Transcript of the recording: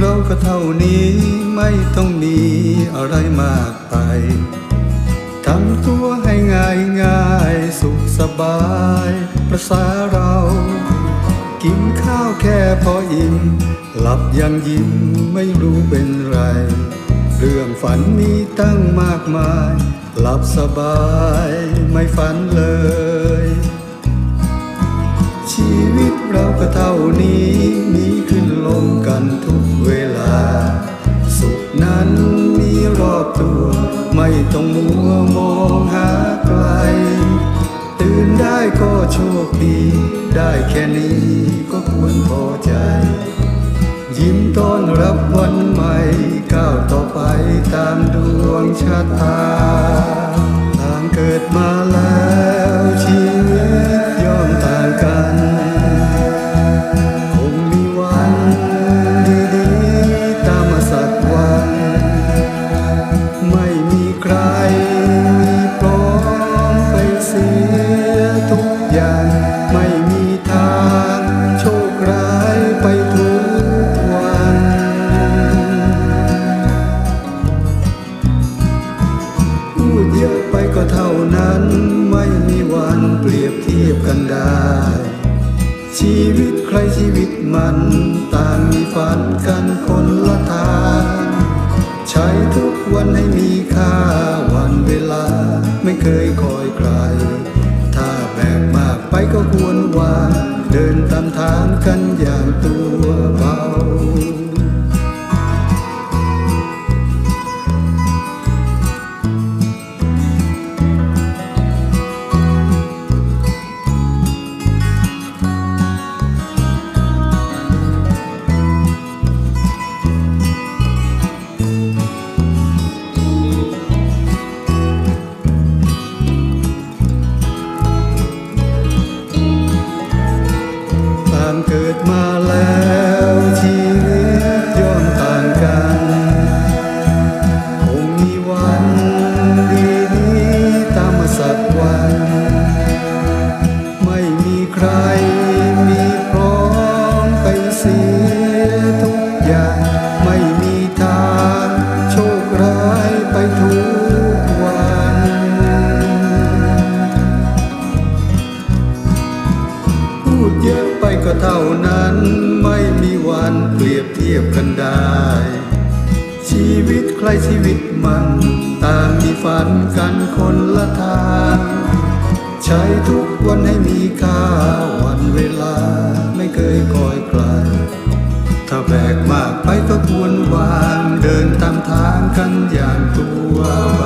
เราก็เท่านี้ไม่ต้องมีอะไรมากไปทำตัวให้ง่ายง่ายสุขสบายประสาเรา กินข้าวแค่พออิ่ม หลับยังยิ้มไม่รู้เป็นไร เรื่องฝันมีตั้งมากมาย หลับสบายไม่ฝันเลย ชีวิตเราก็เท่านี้มี ลงกันทุกเวลา สุขนั้นมีรอบตัว ไม่ต้องมัวมองหาไกล ตื่นได้ก็โชคดี ได้แค่นี้ก็ควรพอใจ ยิ้มต้อนรับวันใหม่ ก้าวต่อไปตามดวงชะตา กันได้ ชีวิตใครชีวิตมันต่างมีฝันกันคนละทาง ใช้ทุกวันให้มีค่าวันเวลาไม่เคยคอยใคร ถ้าแบกมากไปก็ควรวางเดินตามทางกันอย่างตัวเบา กิด ไปก็เท่านั้นไม่มีวันเปรียบเทียบกันได้ ชีวิตใครชีวิตมัน ต่างมีฝันกันคนละทาง ใช้ทุกวันให้มีค่าวันเวลาไม่เคยคอยใครถ้าแบกมากไปก็ควรวาง เดินตามทางกันอย่างตัวบา